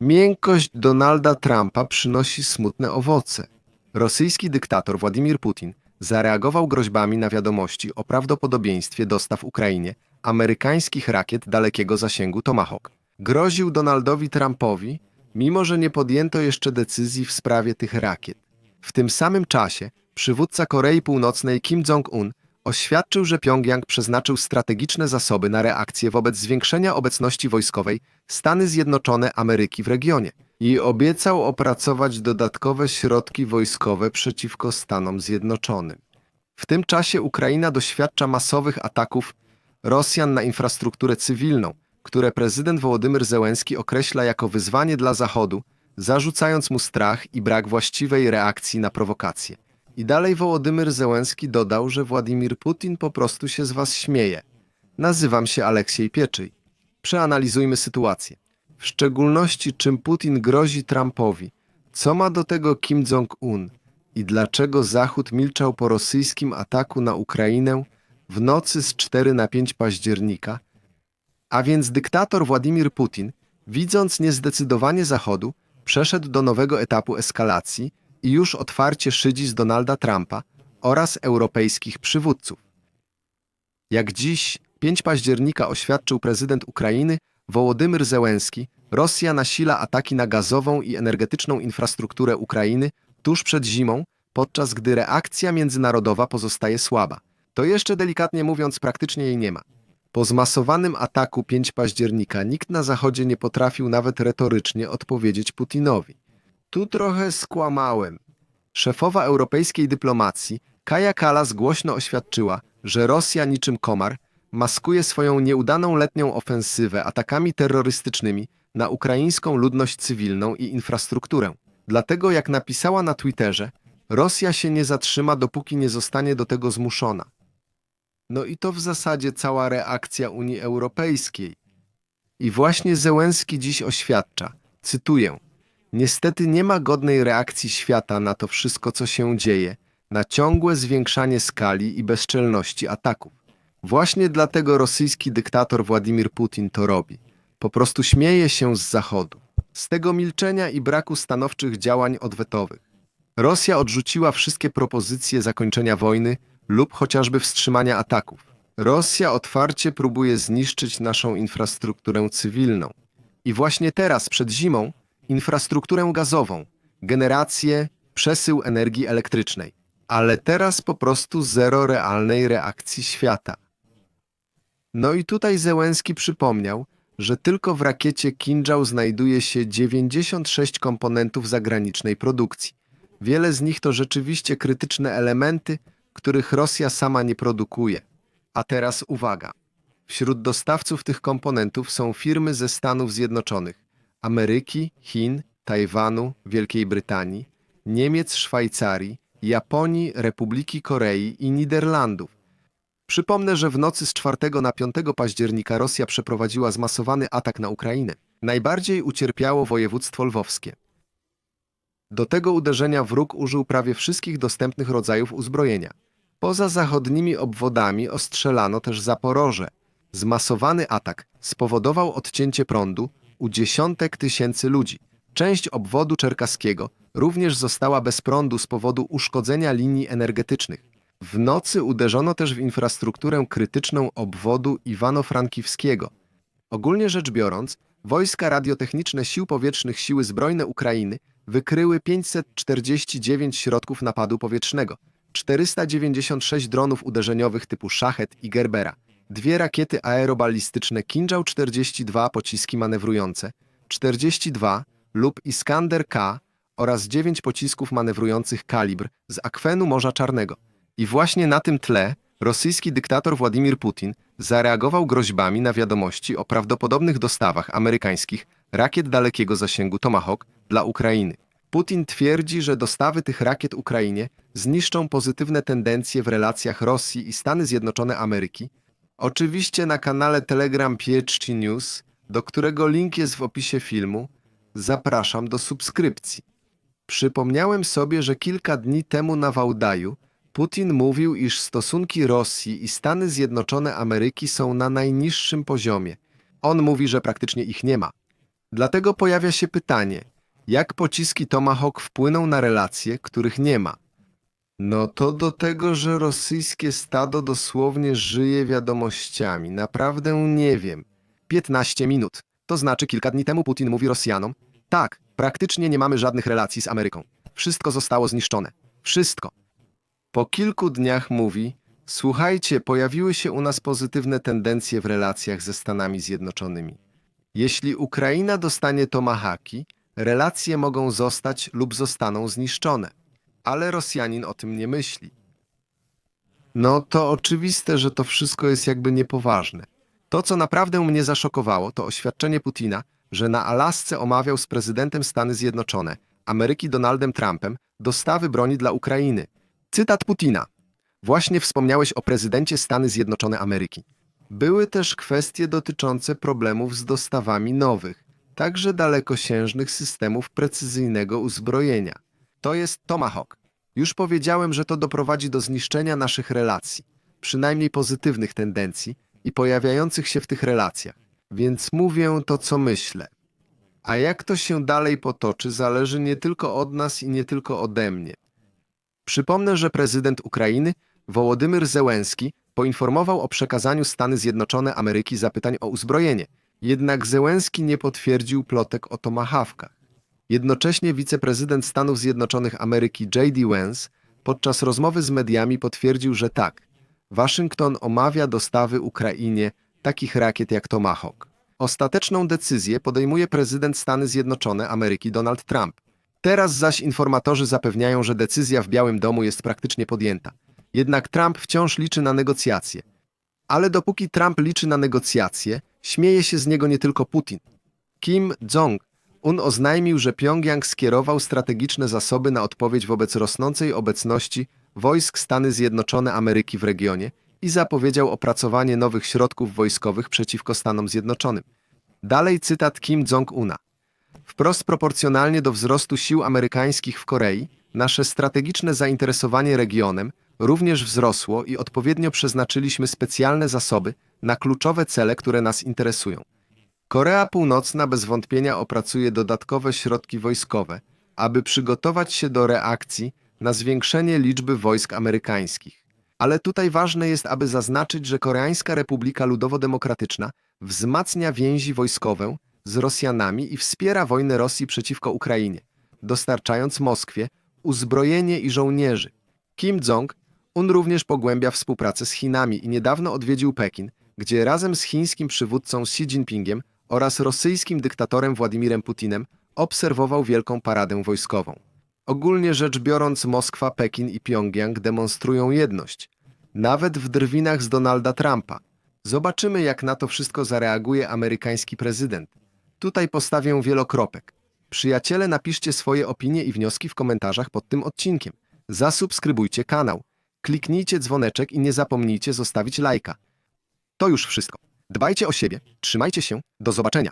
Miękkość Donalda Trumpa przynosi smutne owoce. Rosyjski dyktator Władimir Putin zareagował groźbami na wiadomości o prawdopodobieństwie dostaw Ukrainie amerykańskich rakiet dalekiego zasięgu Tomahawk. Groził Donaldowi Trumpowi, mimo że nie podjęto jeszcze decyzji w sprawie tych rakiet. W tym samym czasie przywódca Korei Północnej Kim Jong-un oświadczył, że Pjongjang przeznaczył strategiczne zasoby na reakcję wobec zwiększenia obecności wojskowej Stany Zjednoczone Ameryki w regionie i obiecał opracować dodatkowe środki wojskowe przeciwko Stanom Zjednoczonym. W tym czasie Ukraina doświadcza masowych ataków Rosjan na infrastrukturę cywilną, które prezydent Wołodymyr Zełenski określa jako wyzwanie dla Zachodu, zarzucając mu strach i brak właściwej reakcji na prowokacje. I dalej Wołodymyr Zełenski dodał, że Władimir Putin po prostu się z was śmieje. Nazywam się Aleksiej Pieczyj. Przeanalizujmy sytuację. W szczególności czym Putin grozi Trumpowi, co ma do tego Kim Jong-un i dlaczego Zachód milczał po rosyjskim ataku na Ukrainę w nocy z 4 na 5 października, a więc dyktator Władimir Putin, widząc niezdecydowanie Zachodu, przeszedł do nowego etapu eskalacji już otwarcie szydzi z Donalda Trumpa oraz europejskich przywódców. Jak dziś, 5 października oświadczył prezydent Ukrainy Wołodymyr Zełenski, Rosja nasila ataki na gazową i energetyczną infrastrukturę Ukrainy tuż przed zimą, podczas gdy reakcja międzynarodowa pozostaje słaba. To jeszcze delikatnie mówiąc, praktycznie jej nie ma. Po zmasowanym ataku 5 października nikt na Zachodzie nie potrafił nawet retorycznie odpowiedzieć Putinowi. Tu trochę skłamałem. Szefowa europejskiej dyplomacji Kaja Kalas głośno oświadczyła, że Rosja niczym komar maskuje swoją nieudaną letnią ofensywę atakami terrorystycznymi na ukraińską ludność cywilną i infrastrukturę. Dlatego, jak napisała na Twitterze, Rosja się nie zatrzyma, dopóki nie zostanie do tego zmuszona. No i to w zasadzie cała reakcja Unii Europejskiej. I właśnie Zełenski dziś oświadcza, cytuję, Niestety nie ma godnej reakcji świata na to wszystko, co się dzieje, na ciągłe zwiększanie skali i bezczelności ataków. Właśnie dlatego rosyjski dyktator Władimir Putin to robi. Po prostu śmieje się z Zachodu. Z tego milczenia i braku stanowczych działań odwetowych. Rosja odrzuciła wszystkie propozycje zakończenia wojny lub chociażby wstrzymania ataków. Rosja otwarcie próbuje zniszczyć naszą infrastrukturę cywilną. I właśnie teraz, przed zimą, infrastrukturę gazową, generację, przesył energii elektrycznej. Ale teraz po prostu zero realnej reakcji świata. No i tutaj Zełenski przypomniał, że tylko w rakiecie Kinjal znajduje się 96 komponentów zagranicznej produkcji. Wiele z nich to rzeczywiście krytyczne elementy, których Rosja sama nie produkuje. A teraz uwaga. Wśród dostawców tych komponentów są firmy ze Stanów Zjednoczonych, Ameryki, Chin, Tajwanu, Wielkiej Brytanii, Niemiec, Szwajcarii, Japonii, Republiki Korei i Niderlandów. Przypomnę, że w nocy z 4 na 5 października Rosja przeprowadziła zmasowany atak na Ukrainę. Najbardziej ucierpiało województwo lwowskie. Do tego uderzenia wróg użył prawie wszystkich dostępnych rodzajów uzbrojenia. Poza zachodnimi obwodami ostrzelano też Zaporoże. Zmasowany atak spowodował odcięcie prądu u dziesiątek tysięcy ludzi. Część obwodu czerkaskiego również została bez prądu z powodu uszkodzenia linii energetycznych. W nocy uderzono też w infrastrukturę krytyczną obwodu Iwano-Frankiwskiego. Ogólnie rzecz biorąc, wojska radiotechniczne Sił Powietrznych Siły Zbrojne Ukrainy wykryły 549 środków napadu powietrznego, 496 dronów uderzeniowych typu Szachet i Gerbera, dwie rakiety aerobalistyczne Kinjal 42 pociski manewrujące, 42 lub Iskander K oraz 9 pocisków manewrujących Kalibr z akwenu Morza Czarnego. I właśnie na tym tle rosyjski dyktator Władimir Putin zareagował groźbami na wiadomości o prawdopodobnych dostawach amerykańskich rakiet dalekiego zasięgu Tomahawk dla Ukrainy. Putin twierdzi, że dostawy tych rakiet Ukrainie zniszczą pozytywne tendencje w relacjach Rosji i Stany Zjednoczone Ameryki. Oczywiście na kanale Telegram PHC News, do którego link jest w opisie filmu, zapraszam do subskrypcji. Przypomniałem sobie, że kilka dni temu na Wałdaju Putin mówił, iż stosunki Rosji i Stany Zjednoczone Ameryki są na najniższym poziomie. On mówi, że praktycznie ich nie ma. Dlatego pojawia się pytanie, jak pociski Tomahawk wpłyną na relacje, których nie ma? No to do tego, że rosyjskie stado dosłownie żyje wiadomościami. Naprawdę nie wiem. 15 minut. To znaczy kilka dni temu Putin mówi Rosjanom: Tak, praktycznie nie mamy żadnych relacji z Ameryką. Wszystko zostało zniszczone. Wszystko. Po kilku dniach mówi: Słuchajcie, pojawiły się u nas pozytywne tendencje w relacjach ze Stanami Zjednoczonymi. Jeśli Ukraina dostanie Tomahaki, relacje mogą zostać lub zostaną zniszczone. Ale Rosjanin o tym nie myśli. No to oczywiste, że to wszystko jest jakby niepoważne. To, co naprawdę mnie zaszokowało, to oświadczenie Putina, że na Alasce omawiał z prezydentem Stany Zjednoczone, Ameryki Donaldem Trumpem, dostawy broni dla Ukrainy. Cytat Putina. Właśnie wspomniałeś o prezydencie Stany Zjednoczone Ameryki. Były też kwestie dotyczące problemów z dostawami nowych, także dalekosiężnych systemów precyzyjnego uzbrojenia. To jest Tomahawk. Już powiedziałem, że to doprowadzi do zniszczenia naszych relacji, przynajmniej pozytywnych tendencji i pojawiających się w tych relacjach. Więc mówię to, co myślę. A jak to się dalej potoczy, zależy nie tylko od nas i nie tylko ode mnie. Przypomnę, że prezydent Ukrainy Wołodymyr Zełenski poinformował o przekazaniu Stany Zjednoczone Ameryki zapytań o uzbrojenie. Jednak Zełenski nie potwierdził plotek o Tomahawkach. Jednocześnie wiceprezydent Stanów Zjednoczonych Ameryki J.D. Vance podczas rozmowy z mediami potwierdził, że tak, Waszyngton omawia dostawy Ukrainie takich rakiet jak Tomahawk. Ostateczną decyzję podejmuje prezydent Stany Zjednoczone Ameryki Donald Trump. Teraz zaś informatorzy zapewniają, że decyzja w Białym Domu jest praktycznie podjęta. Jednak Trump wciąż liczy na negocjacje. Ale dopóki Trump liczy na negocjacje, śmieje się z niego nie tylko Putin. Kim Jong-un oznajmił, że Pjongjang skierował strategiczne zasoby na odpowiedź wobec rosnącej obecności wojsk Stany Zjednoczone Ameryki w regionie i zapowiedział opracowanie nowych środków wojskowych przeciwko Stanom Zjednoczonym. Dalej cytat Kim Jong-una. Wprost proporcjonalnie do wzrostu sił amerykańskich w Korei, nasze strategiczne zainteresowanie regionem również wzrosło i odpowiednio przeznaczyliśmy specjalne zasoby na kluczowe cele, które nas interesują. Korea Północna bez wątpienia opracuje dodatkowe środki wojskowe, aby przygotować się do reakcji na zwiększenie liczby wojsk amerykańskich. Ale tutaj ważne jest, aby zaznaczyć, że Koreańska Republika Ludowo-Demokratyczna wzmacnia więzi wojskowe z Rosjanami i wspiera wojnę Rosji przeciwko Ukrainie, dostarczając Moskwie uzbrojenie i żołnierzy. Kim Jong-un również pogłębia współpracę z Chinami i niedawno odwiedził Pekin, gdzie razem z chińskim przywódcą Xi Jinpingiem oraz rosyjskim dyktatorem Władimirem Putinem obserwował wielką paradę wojskową. Ogólnie rzecz biorąc, Moskwa, Pekin i Pjongjang demonstrują jedność, nawet w drwinach z Donalda Trumpa. Zobaczymy, jak na to wszystko zareaguje amerykański prezydent. Tutaj postawię wielokropek. Przyjaciele, napiszcie swoje opinie i wnioski w komentarzach pod tym odcinkiem. Zasubskrybujcie kanał, kliknijcie dzwoneczek i nie zapomnijcie zostawić lajka. To już wszystko. Dbajcie o siebie, trzymajcie się, do zobaczenia.